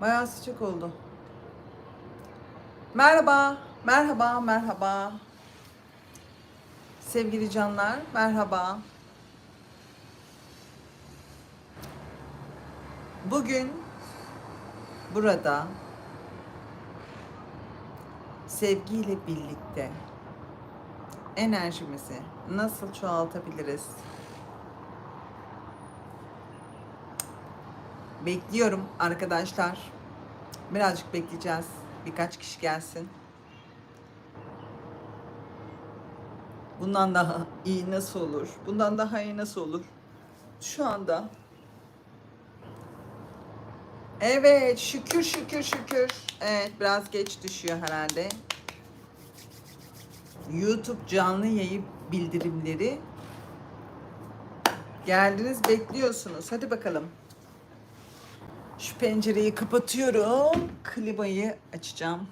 Bayağı sıcak oldu. Merhaba, merhaba, merhaba. Sevgili canlar, merhaba. Bugün burada sevgiyle birlikte enerjimizi nasıl çoğaltabiliriz? Bekliyorum arkadaşlar. Birazcık bekleyeceğiz. Birkaç kişi gelsin. Bundan daha iyi nasıl olur? Bundan daha iyi nasıl olur? Şu anda Evet, şükür şükür şükür. Evet, biraz geç düşüyor herhalde. YouTube canlı yayın bildirimleri. Geldiniz, bekliyorsunuz. Hadi bakalım. Şu pencereyi kapatıyorum. Klimayı açacağım.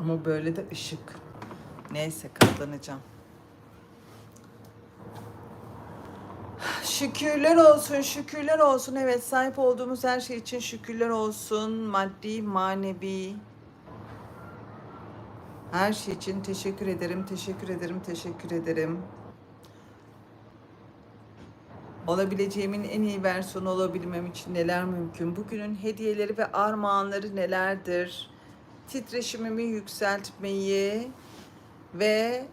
Ama böyle de ışık. Neyse katlanacağım. Şükürler olsun, şükürler olsun. Evet, sahip olduğumuz her şey için şükürler olsun. Maddi, manevi. Her şey için teşekkür ederim, teşekkür ederim, teşekkür ederim. Olabileceğimin en iyi versiyonu olabilmem için neler mümkün? Bugünün hediyeleri ve armağanları nelerdir? Titreşimimi yükseltmeyi ve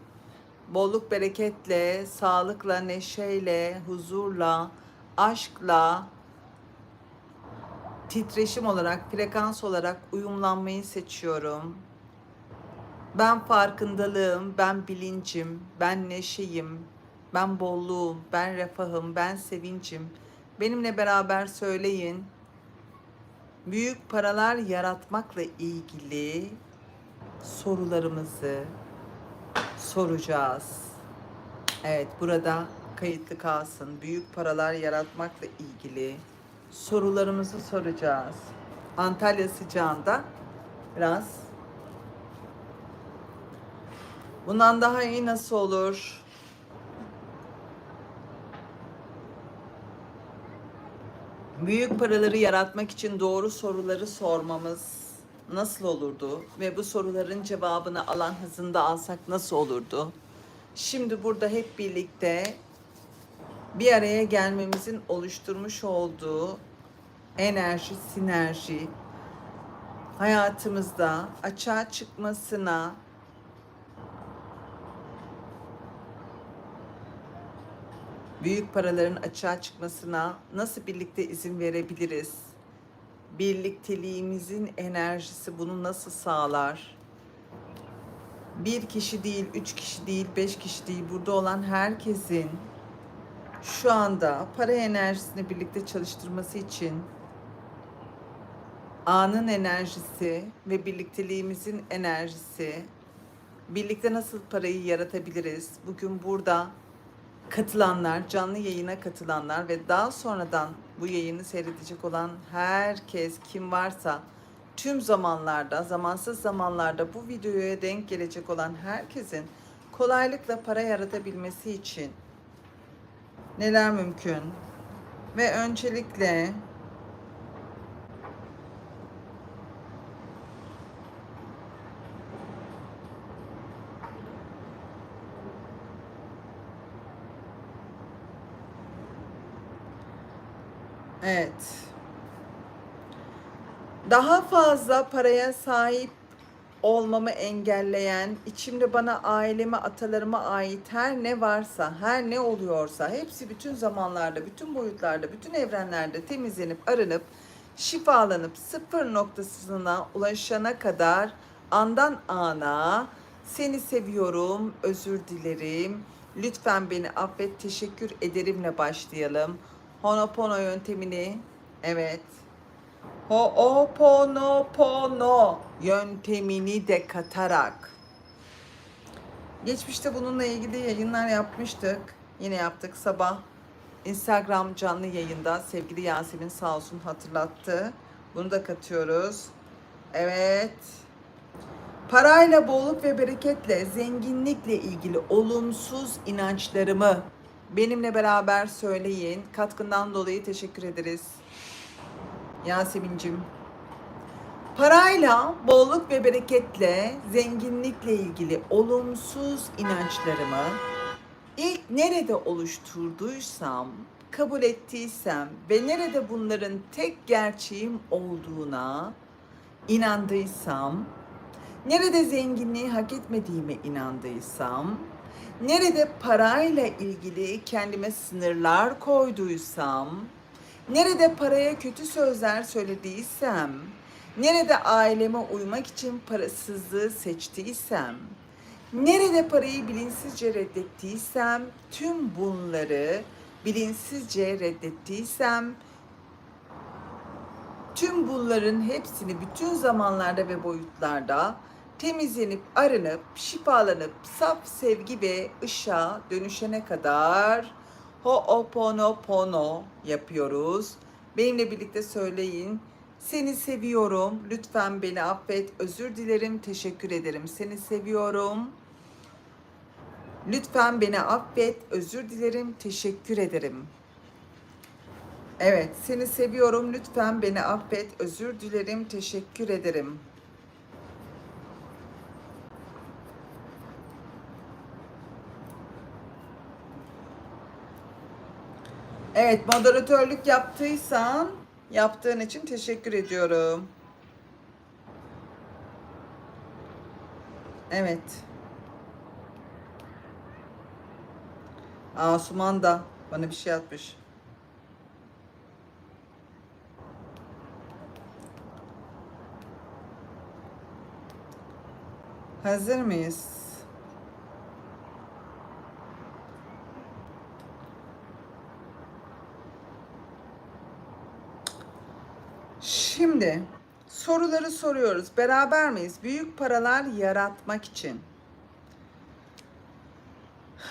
bolluk bereketle, sağlıkla, neşeyle, huzurla, aşkla, titreşim olarak, frekans olarak uyumlanmayı seçiyorum. Ben farkındalığım, ben bilincim, ben neşeyim, ben bolluğum, ben refahım, ben sevincim. Benimle beraber söyleyin. Büyük paralar yaratmakla ilgili sorularımızı soracağız. Evet, burada kayıtlı kalsın. Büyük paralar yaratmakla ilgili sorularımızı soracağız. Antalya sıcağında biraz bundan daha iyi nasıl olur? Büyük paraları yaratmak için doğru soruları sormamız nasıl olurdu ve bu soruların cevabını alan hızında alsak nasıl olurdu? Şimdi burada hep birlikte bir araya gelmemizin oluşturmuş olduğu enerji, sinerji hayatımızda açığa çıkmasına büyük paraların açığa çıkmasına nasıl birlikte izin verebiliriz? Birlikteliğimizin enerjisi bunu nasıl sağlar? Bir kişi değil, üç kişi değil, beş kişi değil, burada olan herkesin şu anda para enerjisini birlikte çalıştırması için anın enerjisi ve birlikteliğimizin enerjisi birlikte nasıl parayı yaratabiliriz? Bugün burada katılanlar, canlı yayına katılanlar ve daha sonradan bu yayını seyredecek olan herkes kim varsa tüm zamanlarda, zamansız zamanlarda bu videoya denk gelecek olan herkesin kolaylıkla para yaratabilmesi için neler mümkün? Ve öncelikle Evet. Daha fazla paraya sahip olmamı engelleyen, içimde bana aileme, atalarıma ait her ne varsa, her ne oluyorsa hepsi bütün zamanlarda, bütün boyutlarda, bütün evrenlerde temizlenip, arınıp, şifalanıp sıfır noktasına ulaşana kadar andan ana seni seviyorum, özür dilerim. Lütfen beni affet, teşekkür ederimle başlayalım. Honopono yöntemini evet. Ho'oponopono yöntemini de katarak. Geçmişte bununla ilgili yayınlar yapmıştık. Yine yaptık sabah. Instagram canlı yayında sevgili Yasemin sağ olsun hatırlattı. Bunu da katıyoruz. Evet. Parayla bolluk ve bereketle, zenginlikle ilgili olumsuz inançlarımı Benimle beraber söyleyin. Katkından dolayı teşekkür ederiz. Yasemin'cim. Parayla, bolluk ve bereketle, zenginlikle ilgili olumsuz inançlarımı ilk nerede oluşturduysam, kabul ettiysem ve nerede bunların tek gerçeğim olduğuna inandıysam, nerede zenginliği hak etmediğime inandıysam, nerede parayla ilgili kendime sınırlar koyduysam, nerede paraya kötü sözler söylediysem, nerede aileme uymak için parasızlığı seçtiysem, nerede parayı bilinçsizce reddettiysem, tüm bunları bilinçsizce reddettiysem, tüm bunların hepsini bütün zamanlarda ve boyutlarda temizlenip arınıp şifalanıp saf sevgi ve ışığa dönüşene kadar Ho'oponopono yapıyoruz. Benimle birlikte söyleyin. Seni seviyorum. Lütfen beni affet. Özür dilerim. Teşekkür ederim. Seni seviyorum. Lütfen beni affet. Özür dilerim. Teşekkür ederim. Evet, seni seviyorum. Lütfen beni affet. Özür dilerim. Teşekkür ederim. Evet, moderatörlük yaptıysan yaptığın için teşekkür ediyorum. Evet. Asuman da bana bir şey atmış. Hazır mıyız? Şimdi soruları soruyoruz. Beraber miyiz? Büyük paralar yaratmak için.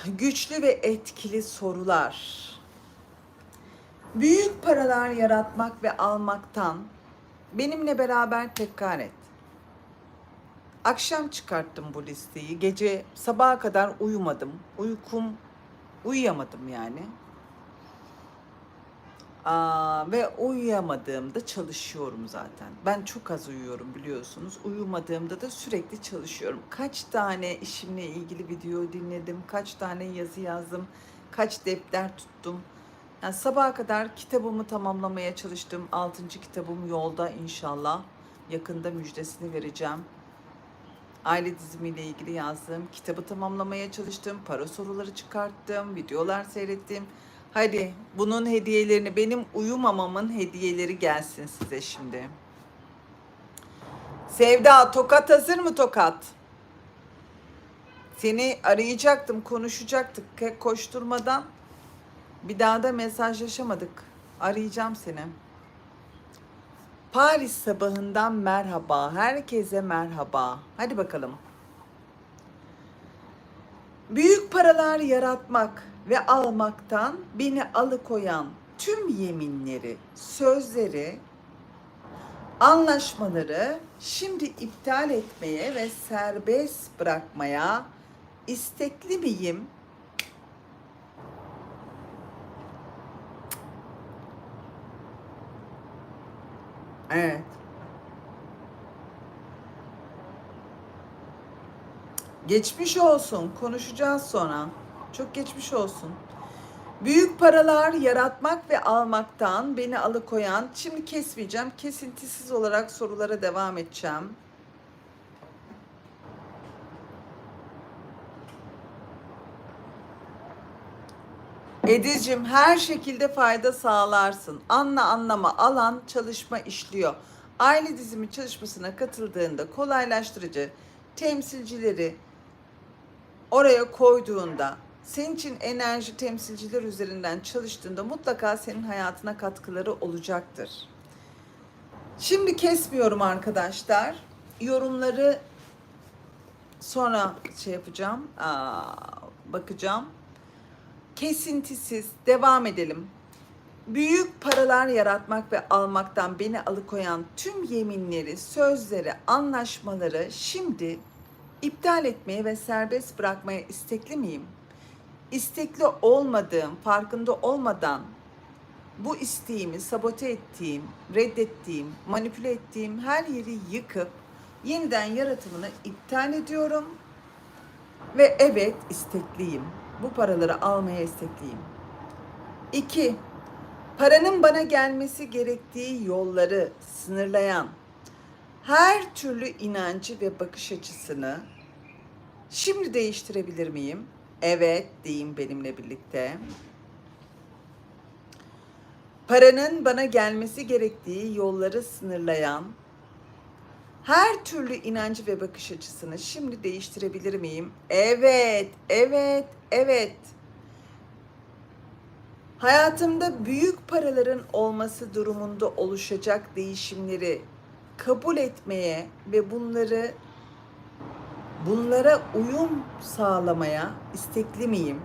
Güçlü ve etkili sorular. Büyük paralar yaratmak ve almaktan benimle beraber tekrar et. Akşam çıkarttım bu listeyi. Gece sabaha kadar uyumadım. Uykum uyuyamadım yani. Aa, ve uyuyamadığımda çalışıyorum zaten. Ben çok az uyuyorum biliyorsunuz. Uyumadığımda da sürekli çalışıyorum. Kaç tane işimle ilgili video dinledim, kaç tane yazı yazdım, kaç defter tuttum. Yani sabaha kadar kitabımı tamamlamaya çalıştım. Altıncı kitabım yolda inşallah. Yakında müjdesini vereceğim. Aile dizimiyle ilgili yazdığım kitabı tamamlamaya çalıştım. Para soruları çıkarttım, videolar seyrettim. Hadi bunun hediyelerini, benim uyumamamın hediyeleri gelsin size şimdi. Sevda, tokat hazır mı tokat? Seni arayacaktım, konuşacaktık koşturmadan. Bir daha da mesajlaşamadık. Arayacağım seni. Paris sabahından merhaba. Herkese merhaba. Hadi bakalım. Büyük paralar yaratmak ve almaktan beni alıkoyan tüm yeminleri, sözleri, anlaşmaları şimdi iptal etmeye ve serbest bırakmaya istekli miyim? Evet. Geçmiş olsun. Konuşacağız sonra. Çok geçmiş olsun. Büyük paralar yaratmak ve almaktan beni alıkoyan, şimdi kesmeyeceğim, kesintisiz olarak sorulara devam edeceğim. Ediz'cim her şekilde fayda sağlarsın. Anla anlama alan çalışma işliyor. Aile dizimi çalışmasına katıldığında kolaylaştırıcı temsilcileri oraya koyduğunda senin için enerji temsilciler üzerinden çalıştığında mutlaka senin hayatına katkıları olacaktır. Şimdi kesmiyorum arkadaşlar. Yorumları sonra şey yapacağım. Bakacağım. Kesintisiz devam edelim. Büyük paralar yaratmak ve almaktan beni alıkoyan tüm yeminleri, sözleri, anlaşmaları şimdi iptal etmeye ve serbest bırakmaya istekli miyim? İstekli olmadığım, farkında olmadan bu isteğimi sabote ettiğim, reddettiğim, manipüle ettiğim her yeri yıkıp yeniden yaratımını iptal ediyorum. Ve evet istekliyim. Bu paraları almaya istekliyim. İki, paranın bana gelmesi gerektiği yolları sınırlayan her türlü inancı ve bakış açısını şimdi değiştirebilir miyim? Evet deyin benimle birlikte. Paranın bana gelmesi gerektiği yolları sınırlayan her türlü inancı ve bakış açısını şimdi değiştirebilir miyim? Evet, evet, evet. Hayatımda büyük paraların olması durumunda oluşacak değişimleri kabul etmeye ve bunları bunlara uyum sağlamaya istekli miyim?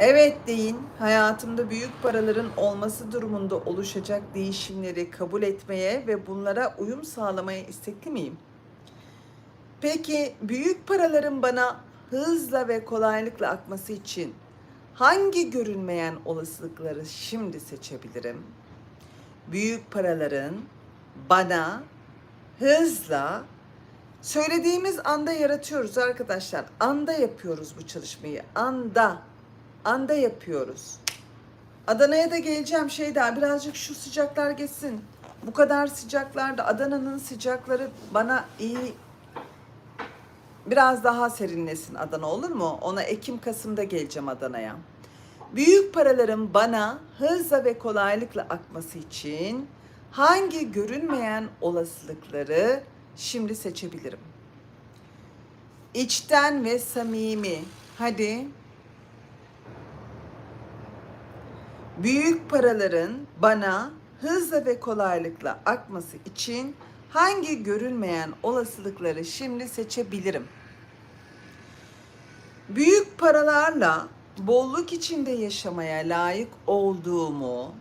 Evet deyin. Hayatımda büyük paraların olması durumunda oluşacak değişimleri kabul etmeye ve bunlara uyum sağlamaya istekli miyim? Peki büyük paraların bana hızla ve kolaylıkla akması için hangi görünmeyen olasılıkları şimdi seçebilirim? Büyük paraların bana hızla söylediğimiz anda yaratıyoruz arkadaşlar. Anda yapıyoruz bu çalışmayı. Anda anda yapıyoruz. Adana'ya da geleceğim şey daha birazcık şu sıcaklar geçsin. Bu kadar sıcaklarda Adana'nın sıcakları bana iyi biraz daha serinlesin Adana olur mu? Ona Ekim Kasım'da geleceğim Adana'ya. Büyük paraların bana hızla ve kolaylıkla akması için hangi görünmeyen olasılıkları şimdi seçebilirim? İçten ve samimi. Hadi büyük paraların bana hızla ve kolaylıkla akması için hangi görünmeyen olasılıkları şimdi seçebilirim? Büyük paralarla bolluk içinde yaşamaya layık olduğumu,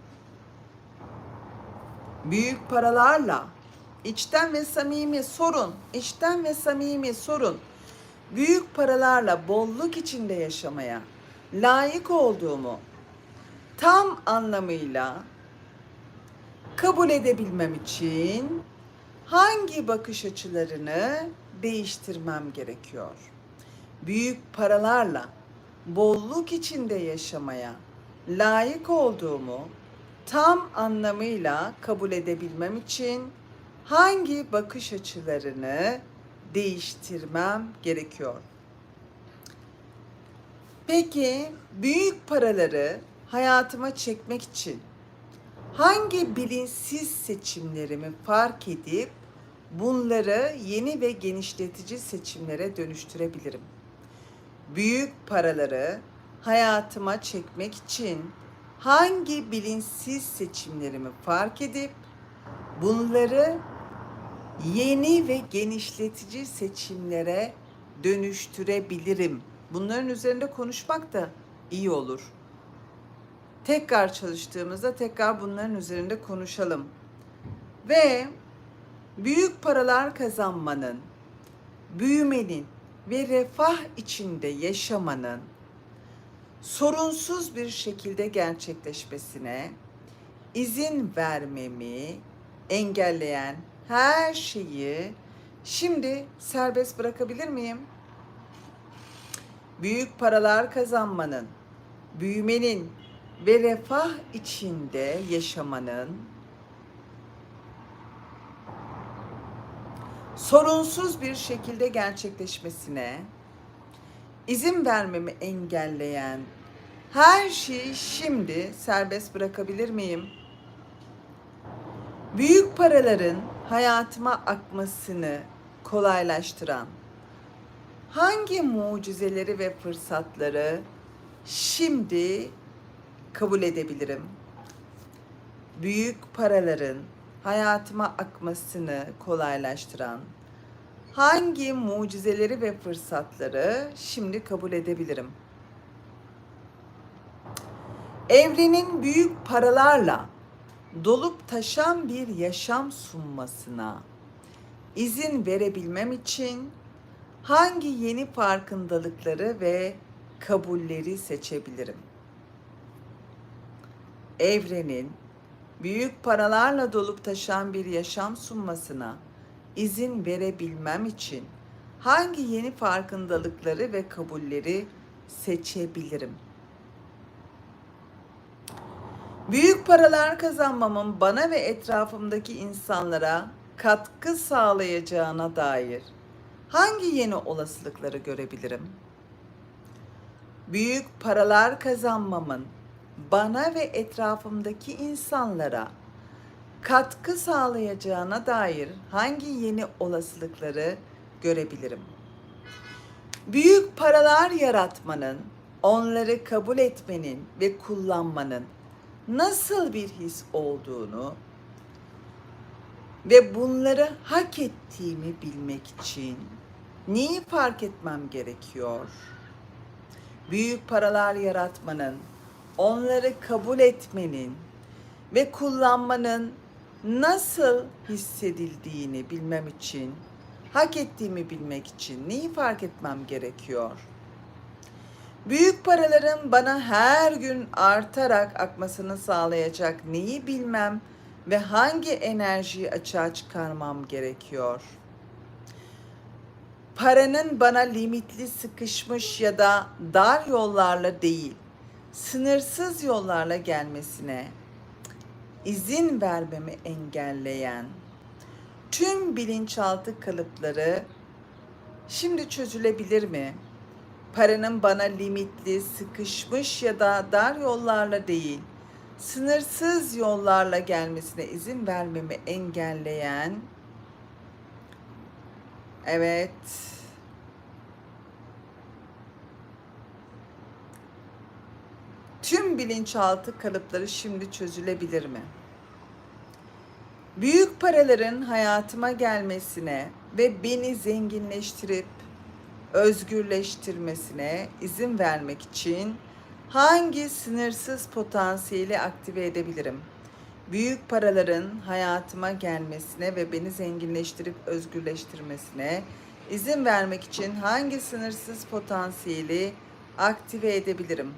büyük paralarla içten ve samimi sorun, içten ve samimi sorun. Büyük paralarla bolluk içinde yaşamaya layık olduğumu tam anlamıyla kabul edebilmem için hangi bakış açılarını değiştirmem gerekiyor? Büyük paralarla bolluk içinde yaşamaya layık olduğumu tam anlamıyla kabul edebilmem için hangi bakış açılarını değiştirmem gerekiyor? Peki büyük paraları hayatıma çekmek için hangi bilinçsiz seçimlerimi fark edip bunları yeni ve genişletici seçimlere dönüştürebilirim? Büyük paraları hayatıma çekmek için hangi bilinçsiz seçimlerimi fark edip bunları yeni ve genişletici seçimlere dönüştürebilirim? Bunların üzerinde konuşmak da iyi olur tekrar çalıştığımızda tekrar bunların üzerinde konuşalım. Ve büyük paralar kazanmanın, büyümenin ve refah içinde yaşamanın sorunsuz bir şekilde gerçekleşmesine izin vermemi engelleyen her şeyi şimdi serbest bırakabilir miyim? Büyük paralar kazanmanın, büyümenin ve refah içinde yaşamanın sorunsuz bir şekilde gerçekleşmesine izin vermemi engelleyen her şeyi şimdi serbest bırakabilir miyim? Büyük paraların hayatıma akmasını kolaylaştıran hangi mucizeleri ve fırsatları şimdi kabul edebilirim. Büyük paraların hayatıma akmasını kolaylaştıran hangi mucizeleri ve fırsatları şimdi kabul edebilirim? Evrenin büyük paralarla dolup taşan bir yaşam sunmasına izin verebilmem için hangi yeni farkındalıkları ve kabulleri seçebilirim. Evrenin büyük paralarla dolup taşan bir yaşam sunmasına izin verebilmem için hangi yeni farkındalıkları ve kabulleri seçebilirim? Büyük paralar kazanmamın bana ve etrafımdaki insanlara katkı sağlayacağına dair hangi yeni olasılıkları görebilirim? Büyük paralar kazanmamın bana ve etrafımdaki insanlara katkı sağlayacağına dair hangi yeni olasılıkları görebilirim? Büyük paralar yaratmanın, onları kabul etmenin ve kullanmanın nasıl bir his olduğunu ve bunları hak ettiğimi bilmek için neyi fark etmem gerekiyor? Büyük paralar yaratmanın, onları kabul etmenin ve kullanmanın nasıl hissedildiğini bilmem için, hak ettiğimi bilmek için neyi fark etmem gerekiyor? Büyük paraların bana her gün artarak akmasını sağlayacak neyi bilmem ve hangi enerjiyi açığa çıkarmam gerekiyor? Paranın bana limitli, sıkışmış ya da dar yollarla değil, sınırsız yollarla gelmesine izin vermemi engelleyen tüm bilinçaltı kalıpları şimdi çözülebilir mi? Paranın bana limitli, sıkışmış ya da dar yollarla değil, sınırsız yollarla gelmesine izin vermemi engelleyen Evet. Tüm bilinçaltı kalıpları şimdi çözülebilir mi? Büyük paraların hayatıma gelmesine ve beni zenginleştirip özgürleştirmesine izin vermek için hangi sınırsız potansiyeli aktive edebilirim? Büyük paraların hayatıma gelmesine ve beni zenginleştirip özgürleştirmesine izin vermek için hangi sınırsız potansiyeli aktive edebilirim?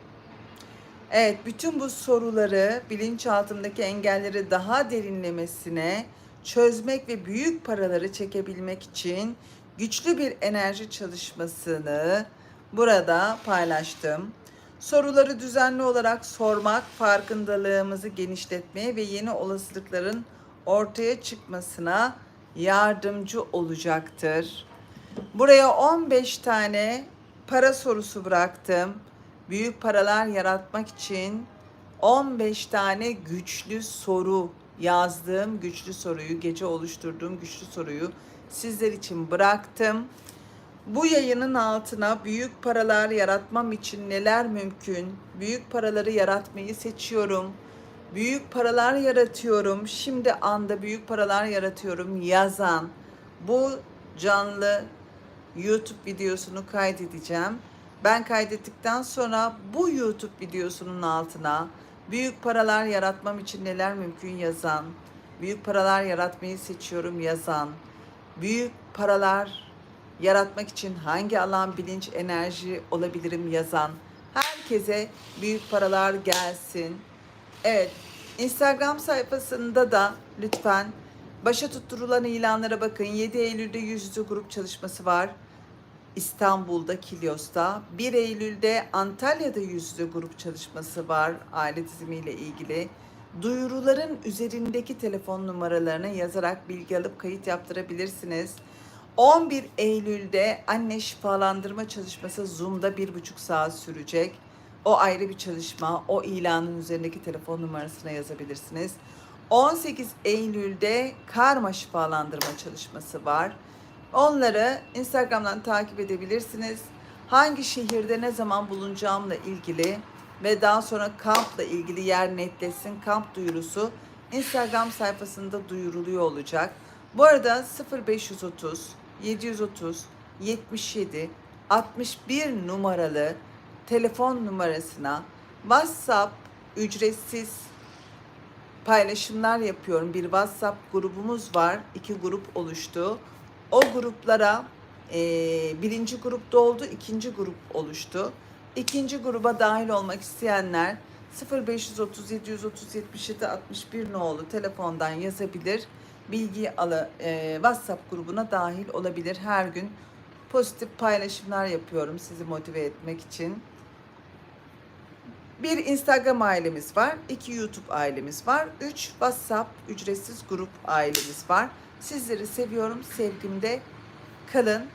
Evet, bütün bu soruları bilinçaltımdaki engelleri daha derinlemesine çözmek ve büyük paraları çekebilmek için güçlü bir enerji çalışmasını burada paylaştım. Soruları düzenli olarak sormak farkındalığımızı genişletmeye ve yeni olasılıkların ortaya çıkmasına yardımcı olacaktır. Buraya 15 tane para sorusu bıraktım. Büyük paralar yaratmak için 15 tane güçlü soru yazdığım güçlü soruyu, gece oluşturduğum güçlü soruyu sizler için bıraktım. Bu yayının altına büyük paralar yaratmam için neler mümkün? Büyük paraları yaratmayı seçiyorum. Büyük paralar yaratıyorum. Şimdi anda büyük paralar yaratıyorum yazan bu canlı YouTube videosunu kaydedeceğim. Ben kaydettikten sonra bu YouTube videosunun altına büyük paralar yaratmam için neler mümkün yazan, büyük paralar yaratmayı seçiyorum yazan, büyük paralar yaratmak için hangi alan, bilinç, enerji olabilirim yazan herkese büyük paralar gelsin. Evet, Instagram sayfasında da lütfen başa tutturulan ilanlara bakın. 7 Eylül'de yüz yüze grup çalışması var. İstanbul'da Kilyos'ta. 1 Eylül'de Antalya'da yüz yüze grup çalışması var aile dizimiyle ilgili. Duyuruların üzerindeki telefon numaralarına yazarak bilgi alıp kayıt yaptırabilirsiniz. 11 Eylül'de anne şifalandırma çalışması Zoom'da bir buçuk saat sürecek. O ayrı bir çalışma. O ilanın üzerindeki telefon numarasına yazabilirsiniz. 18 Eylül'de karma şifalandırma çalışması var. Onları Instagram'dan takip edebilirsiniz. Hangi şehirde ne zaman bulunacağımla ilgili ve daha sonra kampla ilgili yer netlesin kamp duyurusu Instagram sayfasında duyuruluyor olacak. Bu arada 0530 730 77 61 numaralı telefon numarasına WhatsApp ücretsiz paylaşımlar yapıyorum. Bir WhatsApp grubumuz var. İki grup oluştu. O gruplara e, birinci grup doldu, ikinci grup oluştu. İkinci gruba dahil olmak isteyenler 0530 730 77 61 nolu telefondan yazabilir. Bilgi alı e, WhatsApp grubuna dahil olabilir. Her gün pozitif paylaşımlar yapıyorum sizi motive etmek için. Bir Instagram ailemiz var, iki YouTube ailemiz var, üç WhatsApp ücretsiz grup ailemiz var. Sizleri seviyorum, sevgimde kalın.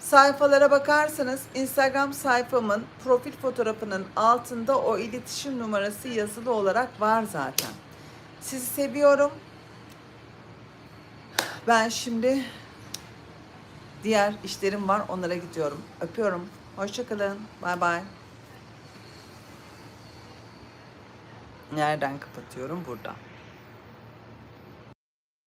Sayfalara bakarsanız Instagram sayfamın profil fotoğrafının altında o iletişim numarası yazılı olarak var zaten. Sizi seviyorum. Ben şimdi diğer işlerim var onlara gidiyorum. Öpüyorum. Hoşçakalın. Bay bay. Nereden kapatıyorum? Burada.